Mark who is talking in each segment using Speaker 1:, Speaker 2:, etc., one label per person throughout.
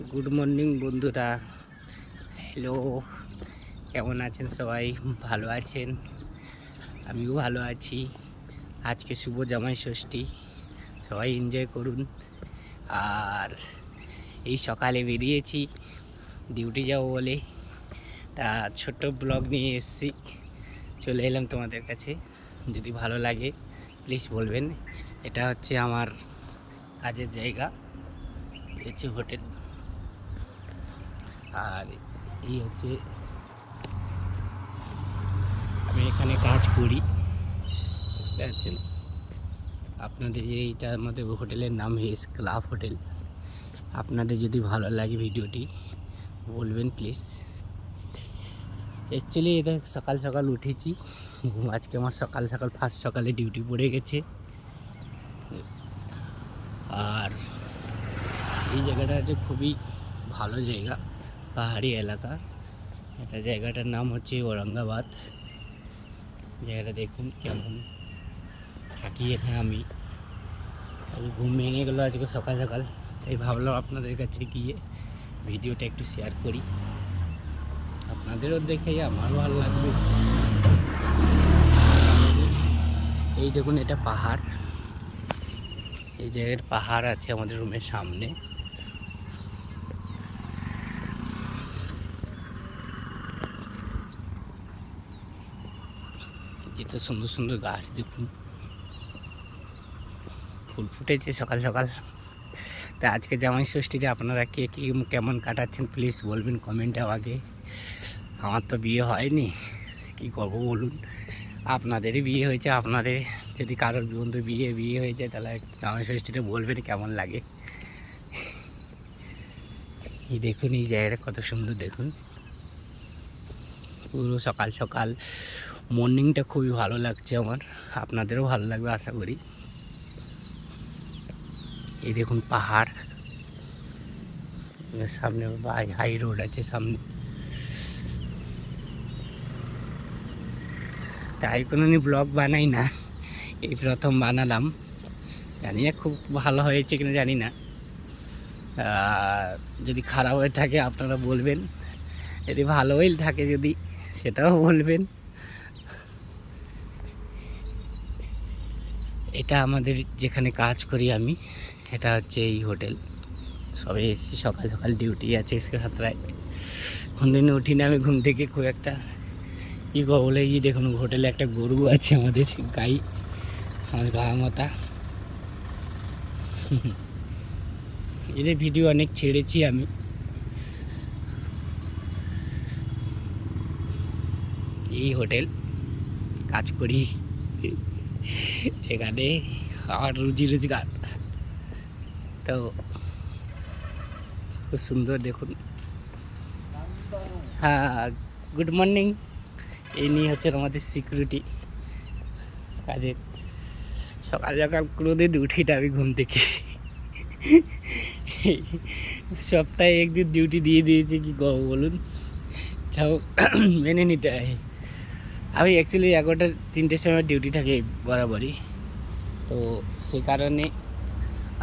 Speaker 1: Good morning বন্ধুরা। Hello কেমন আছেন সবাই? ভালো আছেন? আমিও ভালো আছি। আজকে শুভ জামাই ষষ্ঠী। সবাই এনজয় করুন। আর এই সকালে বেরিয়েছি ডিউটি যাব বলে। তা ছোট্ট ব্লগ নিয়ে এসেছি। চলে এলাম তোমাদের কাছে। যদি ভালো লাগে প্লিজ বলবেন। এটা হচ্ছে আমার কাজের জায়গা। হচ্ছে হোটেল আর এই হচ্ছে আমি এখানে কাজ করি। বুঝতে পারছেন? আপনাদের এইটা আমাদের হোটেলের নাম হেস ক্লাব হোটেল। আপনাদের যদি ভালো লাগে ভিডিওটি, বলবেন প্লিজ। অ্যাকচুয়ালি এটা সকাল সকাল উঠেছি। আজকে আমার সকাল সকাল ফার্স্ট সকালে ডিউটি পড়ে গেছে। আর এই জায়গাটা হচ্ছে খুবই ভালো জায়গা। পাহাড়ি এলাকা। এটা জায়গাটার নাম হচ্ছে ঔরঙ্গাবাদ। জায়গাটা দেখুন কেমন। থাকি এখানে আমি। ঘুম ভেঙে গেলো আজকে সকাল সকাল, তাই ভাবলাম আপনাদের কাছে গিয়ে ভিডিওটা একটু শেয়ার করি। আপনাদেরও দেখে আমারও ভালো লাগবে। এই দেখুন, এটা পাহাড়। এই জায়গার পাহাড় আছে আমাদের রুমের সামনে। এত সুন্দর সুন্দর গাছ, দেখুন। ফুল ফুটেছে সকাল সকাল। তা আজকে জামাই ষষ্ঠীতে আপনারা কে, কি, কেমন কাটাচ্ছেন প্লিজ বলবেন কমেন্টে আমাকে আমার তো বিয়ে হয়নি, কি করব বলুন? আপনাদেরই বিয়ে হয়েছে, আপনাদের যদি কারোর বন্ধু বিয়ে বিয়ে হয়েছে তাহলে জামাই ষষ্ঠীতে বলবেন কেমন লাগে। এই দেখুন, এই জায়গাটা কত সুন্দর দেখুন। পুরো সকাল সকাল মর্নিংটা খুবই ভালো লাগছে আমার। আপনাদেরও ভালো লাগবে, আশা করি। এই দেখুন পাহাড়। সামনে হাই রোড আছে সামনে। তাই কোনো ব্লগ বানাই না। এই প্রথম বানালাম। জানি না খুব ভালো হয়েছে কিনা, জানি না। যদি খারাপ হয়ে থাকে আপনারা বলবেন। যদি ভালো হয়ে থাকে যদি, সেটাও বলবেন। এটা আমাদের যেখানে কাজ করি আমি, এটা হচ্ছে এই হোটেল। সবে এসেছি, সকাল সকাল ডিউটি আছে সাতটায়। কোন দিন উঠি না, আমি ঘুম থেকে খুব একটা ই বলে? এই দেখুন, হোটেলে একটা গরু আছে আমাদের, গাই, আমার গা মাতা এই যে ভিডিও অনেক ছেড়েছি আমি। এই হোটেল, কাজ করি। এখানে আমার রুজি রোজগার। তো খুব সুন্দর দেখুন। হ্যাঁ গুড মর্নিং এই নিয়ে হচ্ছে আমাদের সিকিউরিটি কাজের। সকাল সকাল কোনোদিন উঠি না আমি ঘুম থেকে সপ্তাহে একদিন ডিউটি দিয়ে দিয়েছে, কি করব বলুন? যাও, মেনে নিতে হয়। আমি অ্যাকচুয়ালি এগারোটা, তিনটের সময় ডিউটি থাকে বরাবরই। তো সে কারণে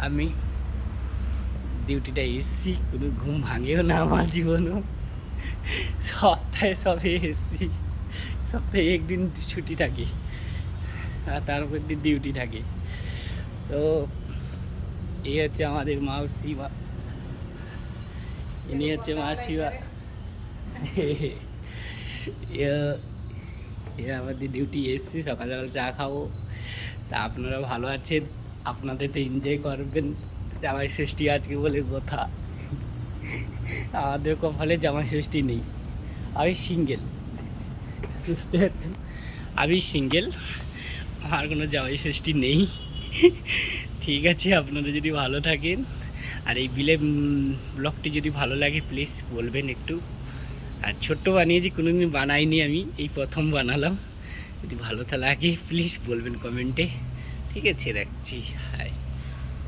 Speaker 1: আমি ডিউটিটা এসছি, কোনো ঘুম ভাঙেও না আমার জীবনও। সপ্তাহে সবে এসছি, সপ্তাহে একদিন ছুটি থাকে, আর তার উপর দিন ডিউটি থাকে। তো এই হচ্ছে আমাদের মাউসি মা ইনি হচ্ছে মাসি মা এ আমাদের ডিউটি এসছি সকাল সকাল চা খাব। তা আপনারা ভালো আছেন? আপনাদের তো এনজয় করবেন। জামাই ষষ্ঠী আজকে বলে কথা। আমাদের কপালে জামাই ষষ্ঠী নেই। আমি সিঙ্গেল বুঝতে পারছেন? আমি সিঙ্গেল আমার কোনো জামাই ষষ্ঠী নেই। ঠিক আছে, আপনারা যদি ভালো থাকেন। আর এই বিলে ব্লগটি যদি ভালো লাগে প্লিজ বলবেন একটু। আর ছোট্ট বানিয়েছি কোনো দিন বানাইনি আমি, এই প্রথম বানালাম। যদি ভালো লাগে প্লিজ বলবেন কমেন্টে ঠিক আছে, রাখছি।